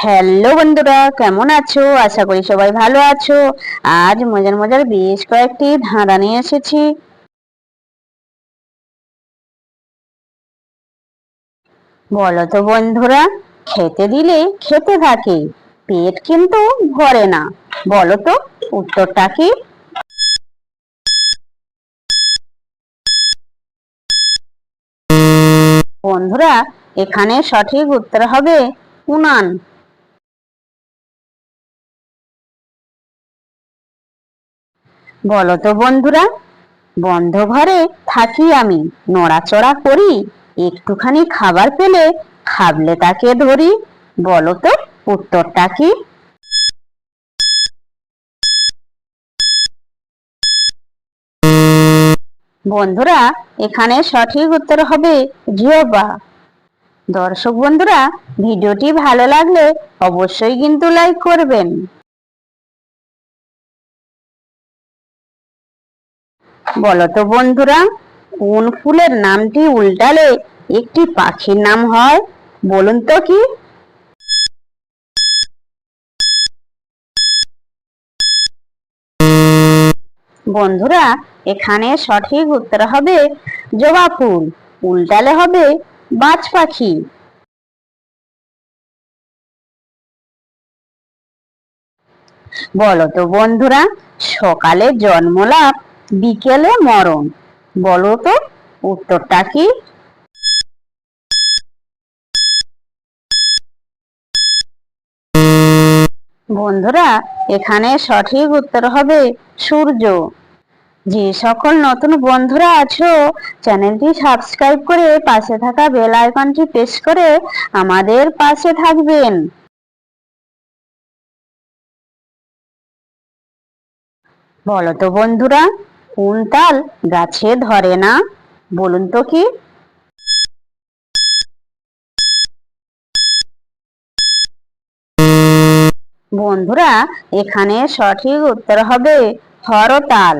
Hello বন্ধুরা, কেমন আছো? আশা করি সবাই ভালো আছো। আজ মজার মজার বেশ কয়েকটি ধাঁধা নিয়ে এসেছি। বলো তো বন্ধুরা, খেতে দিলে খেতে থাকে, পেট কিন্তু ভরে না। বলো তো, উত্তরটা কি? বন্ধুরা, এখানে সঠিক উত্তর হবে উনান। বলো তো বন্ধুরা বন্ধ ঘরে থাকি আমি, নড়াচড়া করি, একটুখানি খাবার পেলে খাবলে তাকে ধরি, বলো তো উত্তরটা কি? বন্ধুরা, এখানে সঠিক উত্তর হবে জিওবা। দর্শক বন্ধুরা, ভিডিওটি ভালো লাগলে অবশ্যই কিন্তু লাইক করবেন। বলতো বন্ধুরা, কোন ফুলের নামটি উল্টালে একটি পাখির নাম হয়? বলুন তো কি? বন্ধুরা, এখানে সঠিক উত্তর হবে জবা ফুল, উল্টালে হবে বাজ পাখি। বলো তো বন্ধুরা, সকালে জন্মলাভ বিকেলে মরণ। বলো তো, উত্তরটা কি? বন্ধুরা, এখানে সঠিক উত্তর হবে সূর্য। যে সকল নতুন বন্ধুরা আছো, চ্যানেলটি সাবস্ক্রাইব করে পাশে থাকা বেল আইকনটি প্রেস করে আমাদের পাশে থাকবেন। বলো তো বন্ধুরা কোন তাল গাছে ধরে না, বলুন তো কি? বন্ধুরা, এখানে সঠিক উত্তর হবে হরতাল।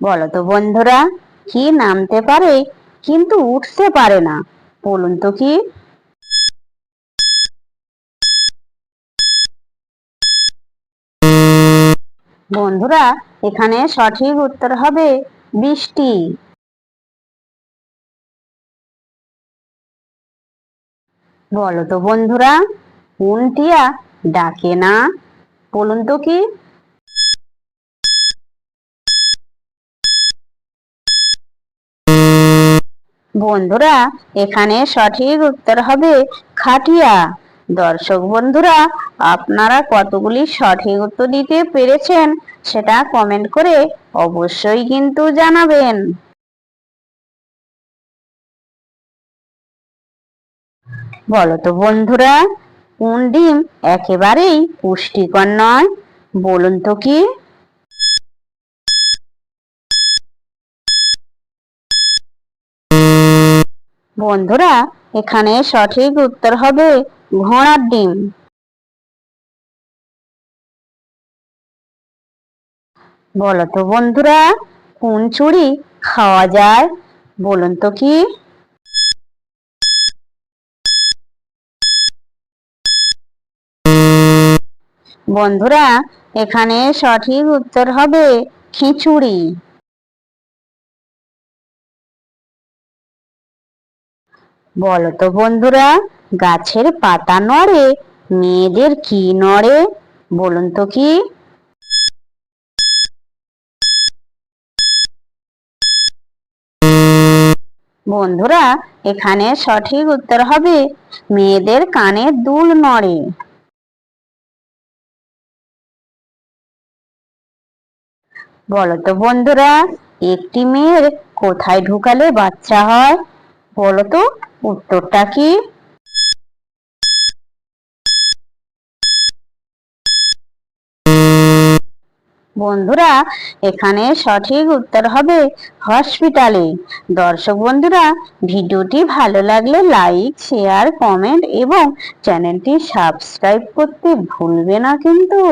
বলো তো বন্ধুরা, কি নামতে পারে, কিন্তু উঠতে পারে না, বলুন তো কি? বন্ধুরা, এখানে সঠিক উত্তর হবে বৃষ্টি। বলো তো বন্ধুরা কোন টিয়া ডাকে না? বলুন তো কি? বন্ধুরা, এখানে সঠিক উত্তর হবে খাটিয়া। দর্শক বন্ধুরা, আপনারা কতগুলি সঠিক উত্তর দিতে পেরেছেন সেটা কমেন্ট করে অবশ্যই কিন্তু জানাবেন। বলো তো বন্ধুরা, কোন ডিম একেবারেই পুষ্টিকর নয়? বলুন তো কি? বন্ধুরা, এখানে সঠিক উত্তর হবে ঘোড়ার ডিম। বলো তো বন্ধুরা, কোন চুড়ি খাওয়া যায়? বলুন তো কি? বন্ধুরা, এখানে সঠিক উত্তর হবে খিচুড়ি। বলো তো বন্ধুরা, গাছের পাতা নড়ে, মেয়েদের কি নড়ে, বলুন তো কি? বন্ধুরা, এখানে সঠিক উত্তর হবে, মেয়েদের কানে দুল নড়ে। বলো তো বন্ধুরা, একটি মেয়ের কোথায় ঢুকালে বাচ্চা হয়? বলো তো উত্তরটা কি? বন্ধুরা, এখানে সঠিক উত্তর হবে হসপিটালে। দর্শক বন্ধুরা, ভিডিওটি ভালো লাগলে লাইক, শেয়ার, কমেন্ট এবং চ্যানেলটি সাবস্ক্রাইব করতে ভুলবে না কিন্তু।